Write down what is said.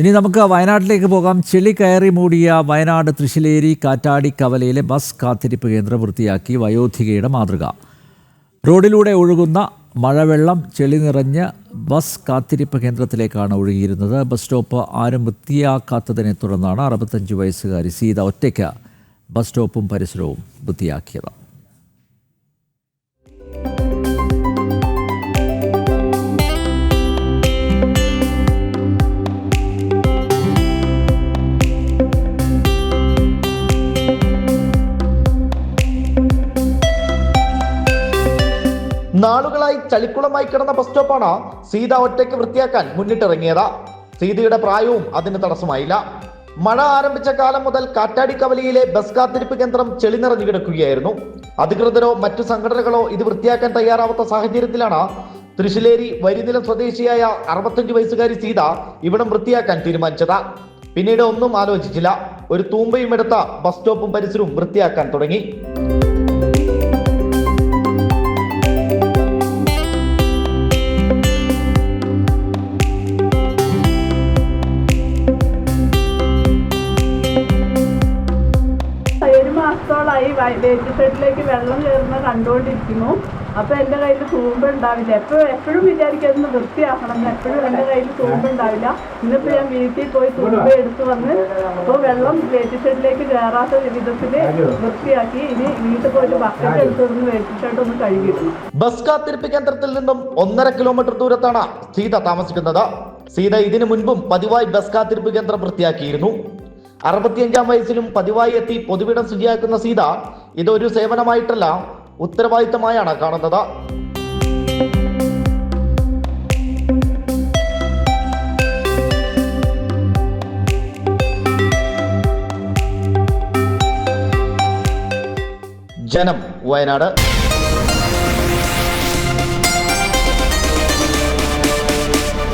ഇനി നമുക്ക് വയനാട്ടിലേക്ക് പോകാം. ചെളി കയറി മൂടിയ വയനാട് തൃശ്ശിലേരി കാറ്റാടി കവലയിലെ ബസ് കാത്തിരിപ്പ് കേന്ദ്രം വൃത്തിയാക്കി വയോധികയുടെ മാതൃക. റോഡിലൂടെ ഒഴുകുന്ന മഴവെള്ളം ചെളി നിറഞ്ഞ് ബസ് കാത്തിരിപ്പ് കേന്ദ്രത്തിലേക്കാണ് ഒഴുകിയിരുന്നത്. ബസ് സ്റ്റോപ്പ് ആരും വൃത്തിയാക്കാത്തതിനെ തുടർന്നാണ് അറുപത്തഞ്ച് വയസ്സുകാരി സീത ഒറ്റയ്ക്ക് ബസ് സ്റ്റോപ്പും പരിസരവും വൃത്തിയാക്കിയത്. നാളുകളായി ചളിക്കുളമായി കിടന്ന ബസ് സ്റ്റോപ്പാണ് സീത ഒറ്റയ്ക്ക് വൃത്തിയാക്കാൻ മുന്നിട്ടിറങ്ങിയത്. സീതയുടെ പ്രായവും അതിന് തടസ്സമായില്ല. മഴ ആരംഭിച്ച കാലം മുതൽ കാറ്റാടി കവലിയിലെ ബസ് കാത്തിരിപ്പ് കേന്ദ്രം ചെളി നിറഞ്ഞു കിടക്കുകയായിരുന്നു. അധികൃതരോ മറ്റു സംഘടനകളോ ഇത് വൃത്തിയാക്കാൻ തയ്യാറാവാത്ത സാഹചര്യത്തിലാണ് തൃശ്ശിലേരി വരിനില സ്വദേശിയായ അറുപത്തഞ്ച് വയസ്സുകാരി സീത ഇവിടം വൃത്തിയാക്കാൻ തീരുമാനിച്ചത്. പിന്നീട് ഒന്നും ആലോചിച്ചില്ല. ഒരു തൂമ്പയും എടുത്ത ബസ് സ്റ്റോപ്പും പരിസരവും വൃത്തിയാക്കാൻ തുടങ്ങി. വേസ്റ്റ് ഷെഡിലേക്ക് വെള്ളം കയറുന്ന കണ്ടുകൊണ്ടിരിക്കുന്നു അപ്പോൾ എന്റെ കയ്യിൽ തൂമ്പ് ഉണ്ടാവില്ല എപ്പോഴും എപ്പോഴും വിചാരിക്കുന്നത് വൃത്തിയാക്കണം എപ്പോഴും എന്റെ കയ്യിൽ തൂമ്പ് ഉണ്ടാവില്ല ഇന്നിപ്പോ ഞാൻ വീട്ടിൽ പോയി തൂമ്പ് എടുത്തു വന്ന് അപ്പോൾ വെള്ളം വേസ്റ്റ് ഷെഡിലേക്ക് കയറാത്ത വിധത്തിൽ വൃത്തിയാക്കി ഇനി വീട്ടിൽ പോയിട്ട് ബക്കറ്റ് എടുത്തു വന്ന് വേസ്റ്റ് ഷെഡ് ഒന്ന് കഴുകിയിരുന്നു ബസ് കാത്തിരിപ്പ് കേന്ദ്രത്തിൽ നിന്നും ഒന്നര കിലോമീറ്റർ ദൂരത്താണ് സീത താമസിക്കുന്നത് സീത ഇതിനു മുൻപും പതിവായി ബസ് കാത്തിരിപ്പ് കേന്ദ്രം വൃത്തിയാക്കിയിരുന്നു അറുപത്തിയഞ്ചാം വയസ്സിലും പതിവായി എത്തി പൊതുവിടം ശുചിയാക്കുന്ന സീത ഇതൊരു സേവനമായിട്ടല്ല ഉത്തരവാദിത്തമായാണ് കാണുന്നത്. ജനം വയനാട്